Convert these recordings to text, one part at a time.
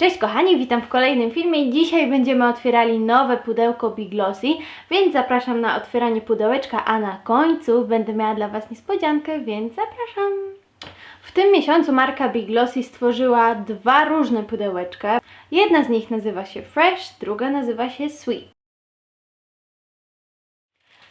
Cześć kochani, witam w kolejnym filmie. Dzisiaj będziemy otwierali nowe pudełko Big Glossy, więc zapraszam na otwieranie pudełeczka, a na końcu będę miała dla Was niespodziankę, więc zapraszam. W tym miesiącu marka Big Glossy stworzyła dwa różne pudełeczka. Jedna z nich nazywa się Fresh, druga nazywa się Sweet.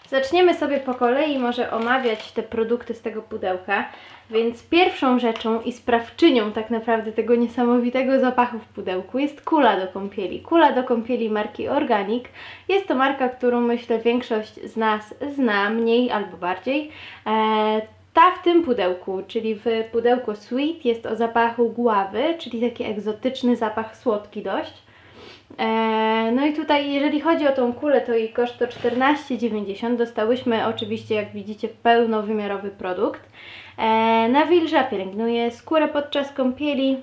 Zaczniemy sobie po kolei może omawiać te produkty z tego pudełka. Więc pierwszą rzeczą i sprawczynią tak naprawdę tego niesamowitego zapachu w pudełku jest kula do kąpieli. Kula do kąpieli marki Organic. Jest to marka, którą myślę większość z nas zna, mniej albo bardziej. E, ta w tym pudełku, czyli w pudełku Sweet jest o zapachu guławy, czyli taki egzotyczny zapach słodki dość. E, No i tutaj, jeżeli chodzi o tą kulę, to jej koszt to 14,90. Dostałyśmy oczywiście, jak widzicie, pełnowymiarowy produkt. E, Nawilża, pielęgnuje skórę podczas kąpieli,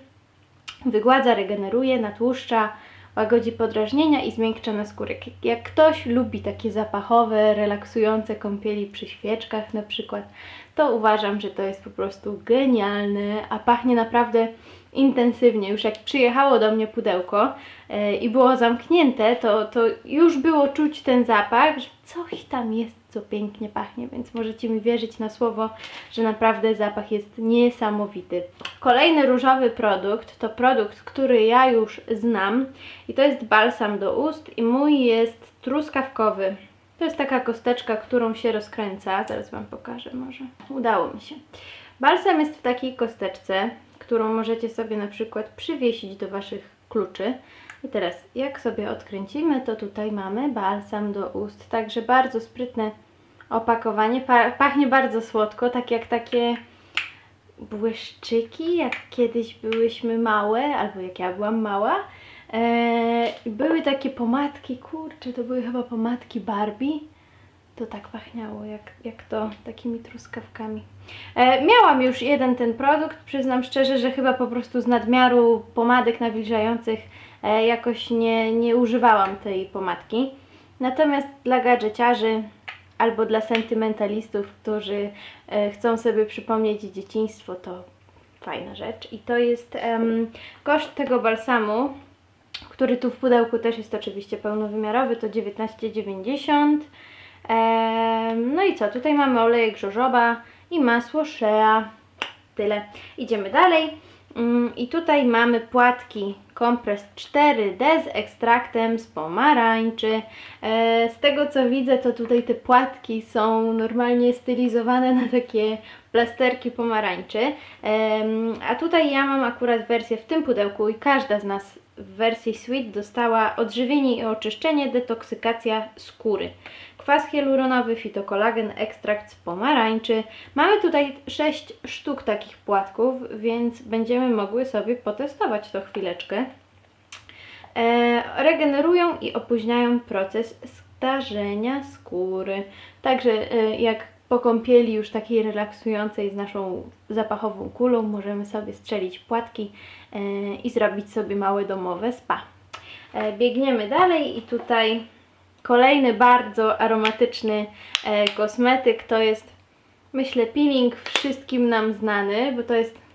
wygładza, regeneruje, natłuszcza, łagodzi podrażnienia i zmiękcza na skórek. Jak ktoś lubi takie zapachowe, relaksujące kąpieli przy świeczkach na przykład, to uważam, że to jest po prostu genialne, a pachnie naprawdę intensywnie. Już jak przyjechało do mnie pudełko e, i było zamknięte, to, to już było czuć ten zapach, że coś tam jest, co pięknie pachnie, więc możecie mi wierzyć na słowo, że naprawdę zapach jest niesamowity. Kolejny różowy produkt to produkt, który ja już znam i to jest balsam do ust i mój jest truskawkowy. To jest taka kosteczka, którą się rozkręca. Zaraz Wam pokażę może. Udało mi się. Balsam jest w takiej kosteczce, którą możecie sobie na przykład przywiesić do Waszych kluczy. I teraz, jak sobie odkręcimy, to tutaj mamy balsam do ust. Także bardzo sprytne opakowanie. Pa pachnie bardzo słodko, tak jak takie błyszczyki, jak kiedyś byłyśmy małe, albo jak ja byłam mała. Eee, były takie pomadki, kurczę, to były chyba pomadki Barbie. To tak pachniało, jak, jak to takimi truskawkami. E, miałam już jeden ten produkt, przyznam szczerze, że chyba po prostu z nadmiaru pomadek nawilżających e, jakoś nie, nie używałam tej pomadki. Natomiast dla gadżeciarzy albo dla sentymentalistów, którzy e, chcą sobie przypomnieć dzieciństwo, to fajna rzecz. I to jest em, koszt tego balsamu, który tu w pudełku też jest oczywiście pełnowymiarowy, to 19,90. No i co? Tutaj mamy olejek żożoba i masło shea. Tyle. Idziemy dalej. Mm, I tutaj mamy płatki kompres 4D z ekstraktem z pomarańczy. E, Z tego co widzę, to tutaj te płatki są normalnie stylizowane na takie plasterki pomarańczy. A tutaj ja mam akurat wersję w tym pudełku i każda z nas w wersji Sweet dostała odżywienie i oczyszczenie, detoksykacja skóry. Kwas hialuronowy, fitokolagen, ekstrakt z pomarańczy. Mamy tutaj 6 sztuk takich płatków, więc będziemy mogły sobie potestować to chwileczkę. E, regenerują i opóźniają proces starzenia skóry. Także e, jak po kąpieli już takiej relaksującej z naszą zapachową kulą możemy sobie strzelić płatki e, i zrobić sobie małe domowe spa. E, biegniemy dalej i tutaj kolejny bardzo aromatyczny e, kosmetyk. To jest myślę peeling wszystkim nam znany, bo to jest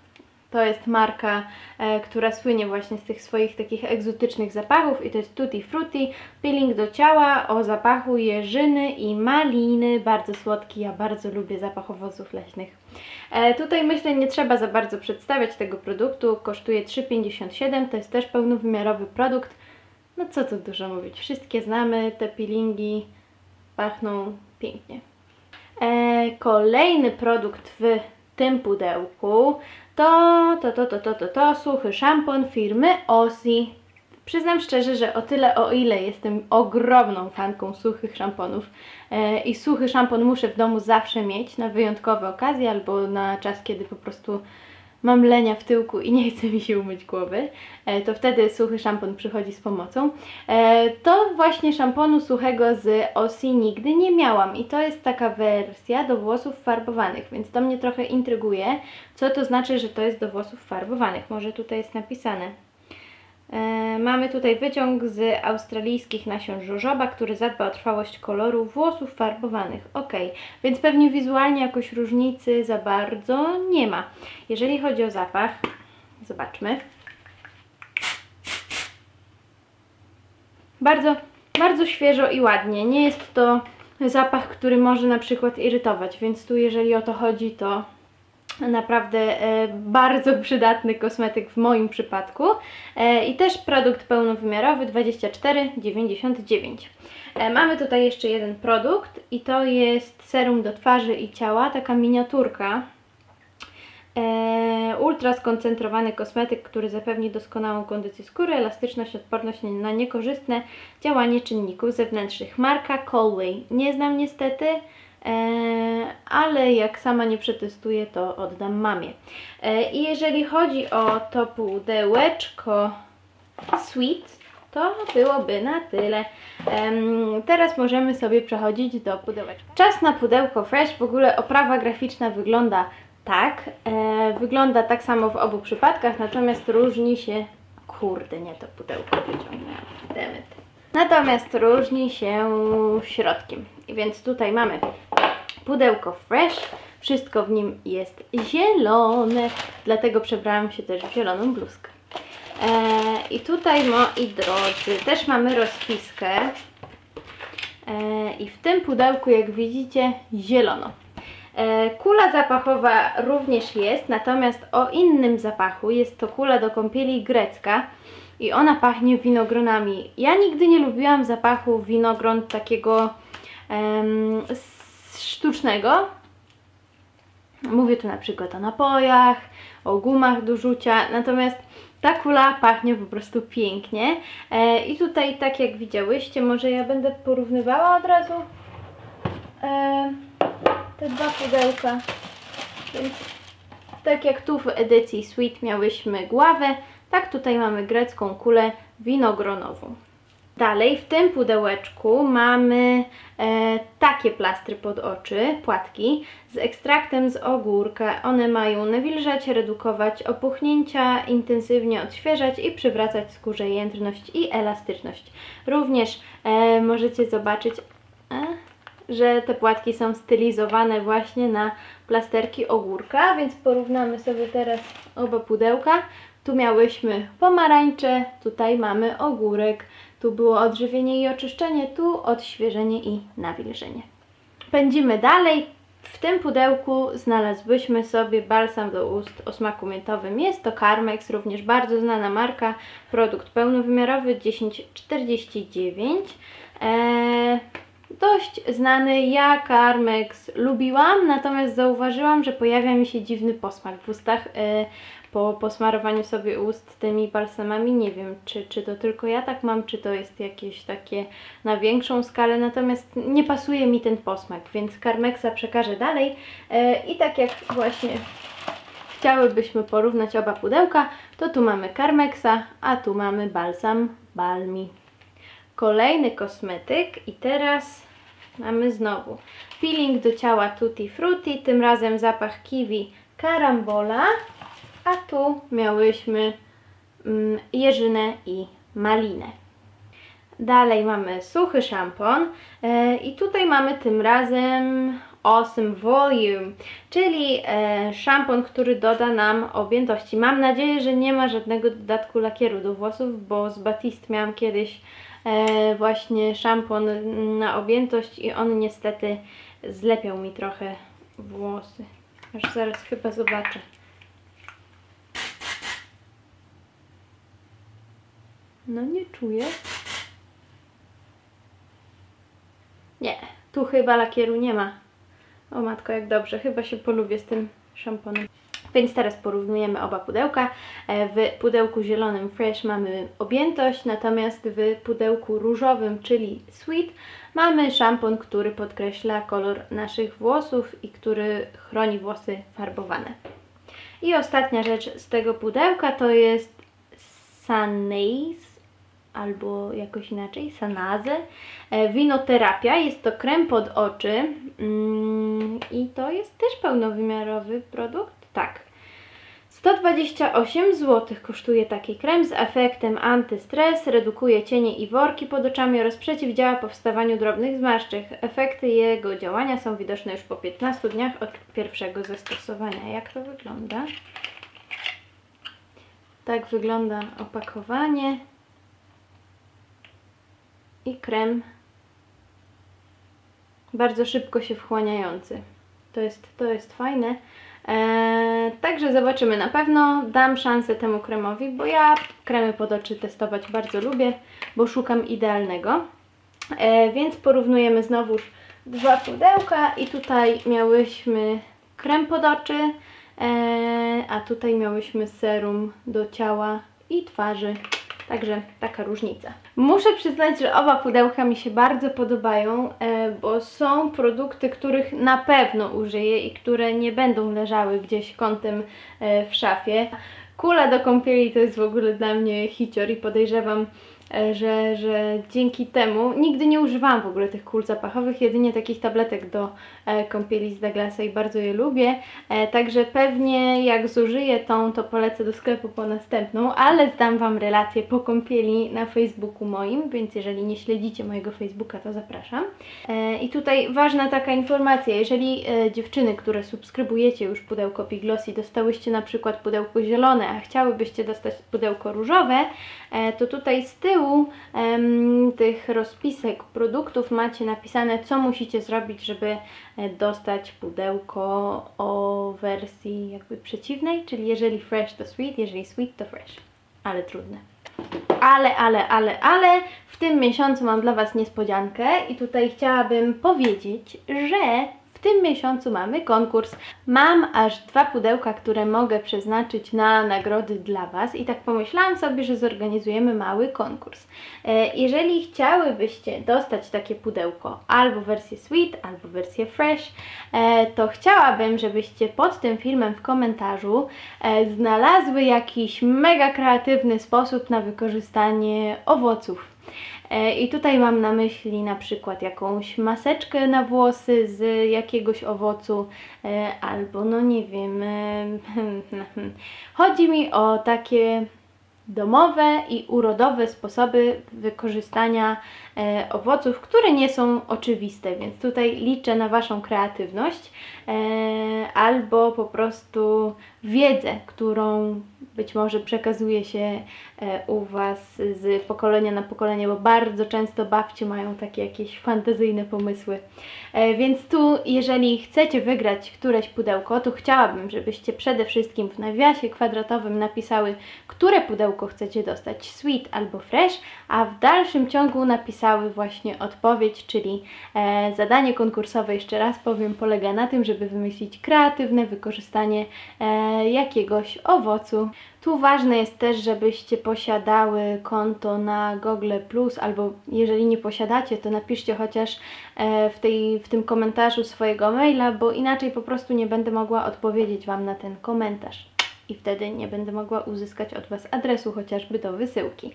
to jest marka, e, która słynie właśnie z tych swoich takich egzotycznych zapachów i to jest Tutti Frutti, peeling do ciała o zapachu jeżyny i maliny, bardzo słodki, ja bardzo lubię zapach owoców leśnych. E, tutaj myślę nie trzeba za bardzo przedstawiać tego produktu, kosztuje 3,57, to jest też pełnowymiarowy produkt. No co tu dużo mówić, wszystkie znamy, te peelingi pachną pięknie. E, kolejny produkt w tym pudełku to, to, to, to, to, to, to suchy szampon firmy Ossi. Przyznam szczerze, że o tyle, o ile jestem ogromną fanką suchych szamponów e, i suchy szampon muszę w domu zawsze mieć na wyjątkowe okazje albo na czas, kiedy po prostu mam lenia w tyłku i nie chce mi się umyć głowy, e, to wtedy suchy szampon przychodzi z pomocą. E, To właśnie szamponu suchego z Ossi nigdy nie miałam i to jest taka wersja do włosów farbowanych, więc to mnie trochę intryguje, co to znaczy, że to jest do włosów farbowanych. Może tutaj jest napisane. E, Mamy tutaj wyciąg z australijskich nasion żożoba, który zadba o trwałość koloru włosów farbowanych. Ok, więc pewnie wizualnie jakoś różnicy za bardzo nie ma. Jeżeli chodzi o zapach, zobaczmy. Bardzo, bardzo świeżo i ładnie. Nie jest to zapach, który może na przykład irytować, więc tu jeżeli o to chodzi, to naprawdę e, bardzo przydatny kosmetyk w moim przypadku. E, I też produkt pełnowymiarowy 24,99. E, mamy tutaj jeszcze jeden produkt i to jest serum do twarzy i ciała, taka miniaturka. Ultra skoncentrowany kosmetyk, który zapewni doskonałą kondycję skóry, elastyczność, odporność na niekorzystne działanie czynników zewnętrznych. Marka Colway. Nie znam niestety, ale jak sama nie przetestuję, to oddam mamie. E, I jeżeli chodzi o to pudełeczko Sweet, to byłoby na tyle. Teraz możemy sobie przechodzić do pudełeczka. Czas na pudełko Fresh. W ogóle oprawa graficzna wygląda tak. E, wygląda tak samo w obu przypadkach, natomiast różni się. Kurde, nie to pudełko wyciągnęłam. Demet. Natomiast różni się środkiem. Więc tutaj mamy pudełko Fresh. Wszystko w nim jest zielone, dlatego przebrałam się też w zieloną bluzkę. E, I tutaj, moi drodzy, też mamy rozpiskę. E, I w tym pudełku, jak widzicie, zielono. E, Kula zapachowa również jest, natomiast o innym zapachu. Jest to kula do kąpieli grecka i ona pachnie winogronami. Ja nigdy nie lubiłam zapachu winogron takiego em, sztucznego. Mówię tu na przykład o napojach, o gumach do rzucia, natomiast ta kula pachnie po prostu pięknie. E, I tutaj, tak jak widziałyście, może ja będę porównywała od razu e, te dwa pudełka. Więc tak jak tu w edycji Sweet miałyśmy gławę, tak tutaj mamy grecką kulę winogronową. Dalej w tym pudełeczku mamy e, takie plastry pod oczy, płatki z ekstraktem z ogórka. One mają nawilżać, redukować opuchnięcia, intensywnie odświeżać i przywracać skórze jędrność i elastyczność. Również e, możecie zobaczyć, e, że te płatki są stylizowane właśnie na plasterki ogórka, więc porównamy sobie teraz oba pudełka. Tu miałyśmy pomarańcze, tutaj mamy ogórek. Tu było odżywienie i oczyszczenie, tu odświeżenie i nawilżenie. Pędzimy dalej. W tym pudełku znalazłyśmy sobie balsam do ust o smaku miętowym. Jest to Carmex, również bardzo znana marka. Produkt pełnowymiarowy 1049. Eee, dość znany. Ja Carmex lubiłam, natomiast zauważyłam, że pojawia mi się dziwny posmak w ustach e, po posmarowaniu sobie ust tymi balsamami. Nie wiem, czy, czy to tylko ja tak mam, czy to jest jakieś takie na większą skalę, natomiast nie pasuje mi ten posmak, więc Carmexa przekażę dalej. E, I tak jak właśnie chciałybyśmy porównać oba pudełka, to tu mamy Carmexa, a tu mamy balsam Balmi kolejny kosmetyk i teraz mamy znowu peeling do ciała Tutti Frutti, tym razem zapach kiwi karambola, a tu miałyśmy mm, jeżynę i malinę. Dalej mamy suchy szampon e, i tutaj mamy tym razem Awesome Volume, czyli e, szampon, który doda nam objętości. Mam nadzieję, że nie ma żadnego dodatku lakieru do włosów, bo z Batiste miałam kiedyś e, właśnie szampon na objętość i on niestety zlepiał mi trochę włosy. Aż zaraz chyba zobaczę. No nie czuję. Nie, tu chyba lakieru nie ma. O matko, jak dobrze, chyba się polubię z tym szamponem. Więc teraz porównujemy oba pudełka. E, W pudełku zielonym Fresh mamy objętość, natomiast w pudełku różowym, czyli Sweet, mamy szampon, który podkreśla kolor naszych włosów i który chroni włosy farbowane. I ostatnia rzecz z tego pudełka to jest Sunnaze albo jakoś inaczej, Sanaze. E, Winoterapia, jest to krem pod oczy mm, i to jest też pełnowymiarowy produkt, tak. 128 zł kosztuje taki krem z efektem antystres, redukuje cienie i worki pod oczami oraz przeciwdziała powstawaniu drobnych zmarszczek. Efekty jego działania są widoczne już po 15 dniach od pierwszego zastosowania. Jak to wygląda? Tak wygląda opakowanie. I krem bardzo szybko się wchłaniający. To jest, to jest fajne. Eee, także zobaczymy. Na pewno dam szansę temu kremowi, bo ja kremy pod oczy testować bardzo lubię, bo szukam idealnego. E, więc porównujemy znowuż dwa pudełka i tutaj miałyśmy krem pod oczy, e, a tutaj miałyśmy serum do ciała i twarzy. Także taka różnica. Muszę przyznać, że oba pudełka mi się bardzo podobają, e, bo są produkty, których na pewno użyję i które nie będą leżały gdzieś kątem e, w szafie. Kula do kąpieli to jest w ogóle dla mnie hicior i podejrzewam, że, że dzięki temu nigdy nie używałam w ogóle tych kul zapachowych, jedynie takich tabletek do e, kąpieli z Douglasa i bardzo je lubię. E, także pewnie jak zużyję tą, to polecę do sklepu po następną, ale zdam Wam relację po kąpieli na Facebooku moim, więc jeżeli nie śledzicie mojego Facebooka, to zapraszam. E, I tutaj ważna taka informacja, jeżeli e, dziewczyny, które subskrybujecie już pudełko Piglossy, dostałyście na przykład pudełko zielone, a chciałybyście dostać pudełko różowe, e, to tutaj z tyłu em, tych rozpisek produktów macie napisane, co musicie zrobić, żeby e, dostać pudełko o wersji jakby przeciwnej, czyli jeżeli fresh to sweet, jeżeli sweet to fresh. Ale trudne. Ale, ale, ale, ale w tym miesiącu mam dla Was niespodziankę i tutaj chciałabym powiedzieć, że tym miesiącu mamy konkurs. Mam aż dwa pudełka, które mogę przeznaczyć na nagrody dla Was i tak pomyślałam sobie, że zorganizujemy mały konkurs. E, Jeżeli chciałybyście dostać takie pudełko albo wersję sweet, albo wersję fresh, e, to chciałabym, żebyście pod tym filmem w komentarzu e, znalazły jakiś mega kreatywny sposób na wykorzystanie owoców. E, I tutaj mam na myśli na przykład jakąś maseczkę na włosy z jakiegoś owocu, e, albo no nie wiem. e, Chodzi mi o takie domowe i urodowe sposoby wykorzystania owoców, które nie są oczywiste, więc tutaj liczę na Waszą kreatywność albo po prostu wiedzę, którą być może przekazuje się e, u Was z pokolenia na pokolenie, bo bardzo często babcie mają takie jakieś fantazyjne pomysły. E, Więc tu, jeżeli chcecie wygrać któreś pudełko, to chciałabym, żebyście przede wszystkim w nawiasie kwadratowym napisały, które pudełko chcecie dostać, sweet albo fresh, a w dalszym ciągu napisały właśnie odpowiedź, czyli e, zadanie konkursowe, jeszcze raz powiem, polega na tym, żeby wymyślić kreatywne wykorzystanie jakiegoś owocu. Tu ważne jest też, żebyście posiadały konto na Google Plus, albo jeżeli nie posiadacie, to napiszcie chociaż e, w, tej, w tym komentarzu swojego maila, bo inaczej po prostu nie będę mogła odpowiedzieć Wam na ten komentarz. I wtedy nie będę mogła uzyskać od Was adresu chociażby do wysyłki.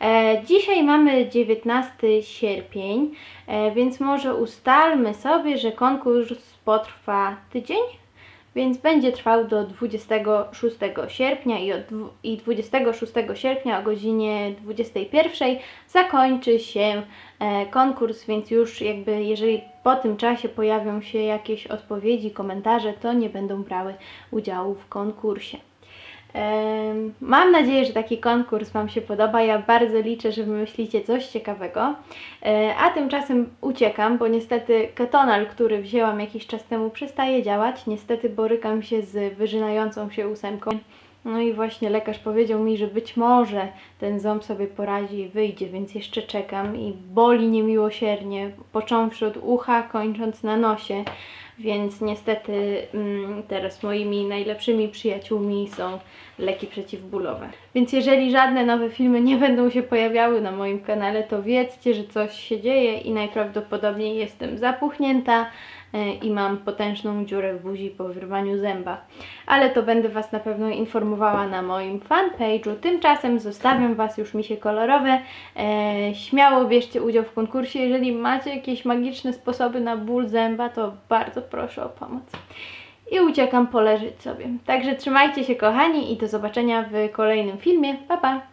E, dzisiaj mamy 19 sierpień, e, więc może ustalmy sobie, że konkurs potrwa tydzień, więc będzie trwał do 26 sierpnia i, od, i 26 sierpnia o godzinie 21 zakończy się e, konkurs, więc już jakby jeżeli po tym czasie pojawią się jakieś odpowiedzi, komentarze, to nie będą brały udziału w konkursie. Mam nadzieję, że taki konkurs Wam się podoba. Ja bardzo liczę, że wymyślicie coś ciekawego. E, A tymczasem uciekam, bo niestety ketonal, który wzięłam jakiś czas temu, przestaje działać. Niestety borykam się z wyżynającą się ósemką. No i właśnie lekarz powiedział mi, że być może ten ząb sobie poradzi i wyjdzie, więc jeszcze czekam i boli niemiłosiernie, począwszy od ucha, kończąc na nosie. Więc niestety mm, teraz moimi najlepszymi przyjaciółmi są leki przeciwbólowe. Więc jeżeli żadne nowe filmy nie będą się pojawiały na moim kanale, to wiedzcie, że coś się dzieje i najprawdopodobniej jestem zapuchnięta e, i mam potężną dziurę w buzi po wyrwaniu zęba. Ale to będę Was na pewno informowała na moim fanpage'u. Tymczasem zostawiam Was już misie kolorowe. E, śmiało bierzcie udział w konkursie. Jeżeli macie jakieś magiczne sposoby na ból zęba, to bardzo proszę o pomoc. I uciekam poleżeć sobie. Także trzymajcie się kochani i do zobaczenia w kolejnym filmie. Pa pa!